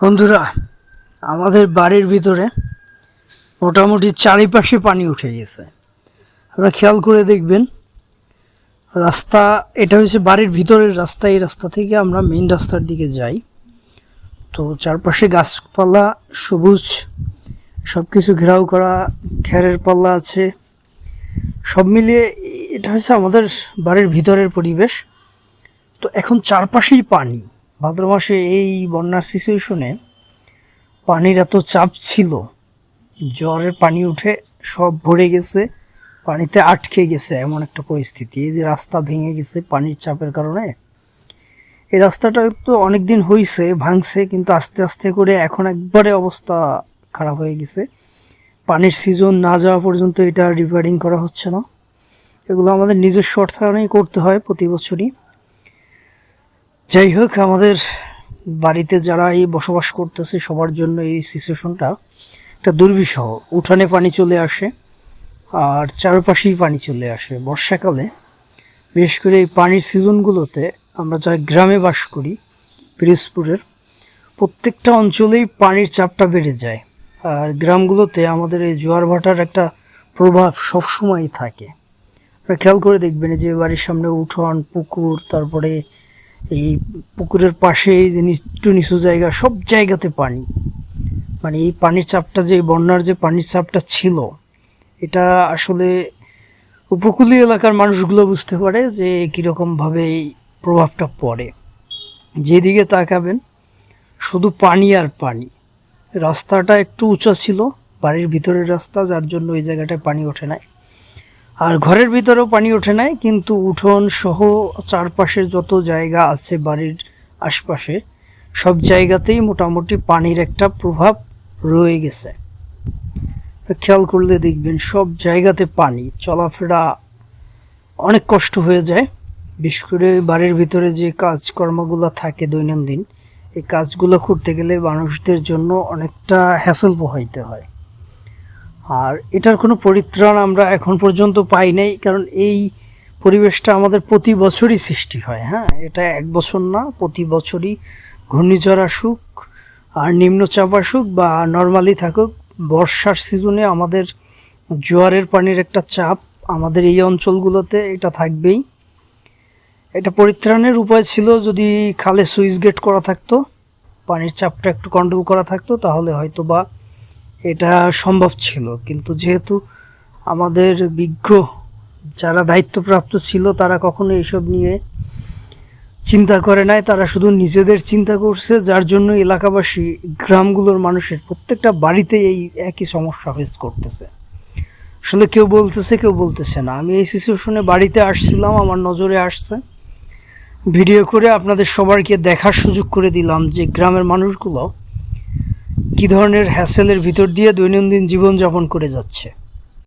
বন্ধুরা, আমাদের বাড়ির ভিতরে মোটামুটি চারিপাশে পানি উঠে গেছে। আপনারা খেয়াল করে দেখবেন, রাস্তা, এটা হচ্ছে বাড়ির ভিতরের রাস্তা। এই রাস্তা থেকে আমরা মেইন রাস্তার দিকে যাই। তো চারপাশে গাছপালা, সবুজ সব কিছু ঘেরাও করা, খেরের পাল্লা আছে। সব মিলিয়ে এটা হচ্ছে আমাদের বাড়ির ভিতরের পরিবেশ। তো এখন চারপাশেই পানি। ভাদ্র মাসে এই বন্যার সিচুয়েশনে পানির এত চাপ ছিল, জ্বরের পানি উঠে সব ভরে গেছে, পানিতে আটকে গেছে এমন একটা পরিস্থিতি। এই যে রাস্তা ভেঙে গেছে পানির চাপের কারণে, এই রাস্তাটা তো অনেক দিন হয়েছে ভাঙছে, কিন্তু আস্তে আস্তে করে এখন একবারে অবস্থা খারাপ হয়ে গেছে। পানির সিজন না যাওয়া পর্যন্ত এটা রিপেয়ারিং করা হচ্ছে না। এগুলো আমাদের নিজস্ব অর্থায়নেই করতে হয় প্রতি বছরই। যাই হোক, আমাদের বাড়িতে যারা এই বসবাস করতেছে, সবার জন্য এই সিচুয়েশনটা একটা দুর্বিষহ। উঠানে পানি চলে আসে, আর চারপাশেই পানি চলে আসে। বর্ষাকালে বিশেষ করে এই পানির সিজনগুলোতে আমরা যারা গ্রামে বাস করি, পিরিজপুরের, প্রত্যেকটা অঞ্চলেই পানির চাপটা বেড়ে যায়। আর গ্রামগুলোতে আমাদের এই জোয়ার ভাটার একটা প্রভাব সবসময়ই থাকে। আপনারা খেয়াল করে দেখবেন যে বাড়ির সামনে উঠোন, পুকুর, তারপরে এই পুকুরের পাশে এই যে নিচু নিচু জায়গা, সব জায়গাতে পানি। মানে এই পানির চাপটা যে বন্যার যে পানির চাপটা ছিল, এটা আসলে উপকূলীয় এলাকার মানুষগুলো বুঝতে পারে যে কীরকমভাবে এই প্রভাবটা পড়ে। যেদিকে তাকাবেন, শুধু পানি আর পানি। রাস্তাটা একটু উঁচা ছিল, বাড়ির ভিতরের রাস্তা, যার জন্য এই জায়গাটায় পানি ওঠে নাই। আর ঘরের ভিতরেও পানি ওঠে নাই, কিন্তু উঠোন সহ চারপাশের যত জায়গা আছে বাড়ির আশপাশে, সব জায়গাতেই মোটামুটি পানির একটা প্রভাব রয়ে গেছে। খেয়াল করলে দেখবেন সব জায়গাতে পানি, চলাফেরা অনেক কষ্ট হয়ে যায়। বিশেষ করে বাড়ির ভিতরে যে কাজকর্মগুলো থাকে দৈনন্দিন, এই কাজগুলো করতে গেলে মানুষদের জন্য অনেকটা হ্যাসেল পোহাইতে হয়। আর এটার কোনো পরিত্রাণ আমরা এখন পর্যন্ত পাই নাই, কারণ এই পরিবেশটা আমাদের প্রতি বছরই সৃষ্টি হয় হ্যাঁ? এটা এক বছর না, প্রতি বছরই ঘূর্ণিঝড় আসুক আর নিম্নচাপ আসুক বা নর্মালি থাকুক, বর্ষার সিজনে আমাদের জোয়ারের পানির একটা চাপ আমাদের এই অঞ্চলগুলোতে এটা থাকবেই। এটা পরিত্রাণের উপায় ছিল যদি খালে সুইচ গেট করা থাকতো, পানির চাপটা একটু কন্ট্রোল করা থাকতো, তাহলে হয়তো বা এটা সম্ভব ছিল। কিন্তু যেহেতু আমাদের বিজ্ঞ যারা দায়িত্বপ্রাপ্ত ছিল, তারা কখনো এইসব নিয়ে চিন্তা করে নাই। তারা শুধু নিজেদের চিন্তা করছে, যার জন্য এলাকাবাসী, গ্রামগুলোর মানুষের প্রত্যেকটা বাড়িতে এই একই সমস্যা ফেস করতেছে। আসলে কেউ বলতেছে কেউ বলতেছে না। আমি এই সিচুয়েশনে বাড়িতে আসছিলাম, আমার নজরে আসছে। ভিডিও করে আপনাদের সবাইকে দেখার সুযোগ করে দিলাম যে গ্রামের মানুষগুলো কী ধরনের হ্যাসেলের ভিতর দিয়ে দৈনন্দিন জীবনযাপন করে যাচ্ছে?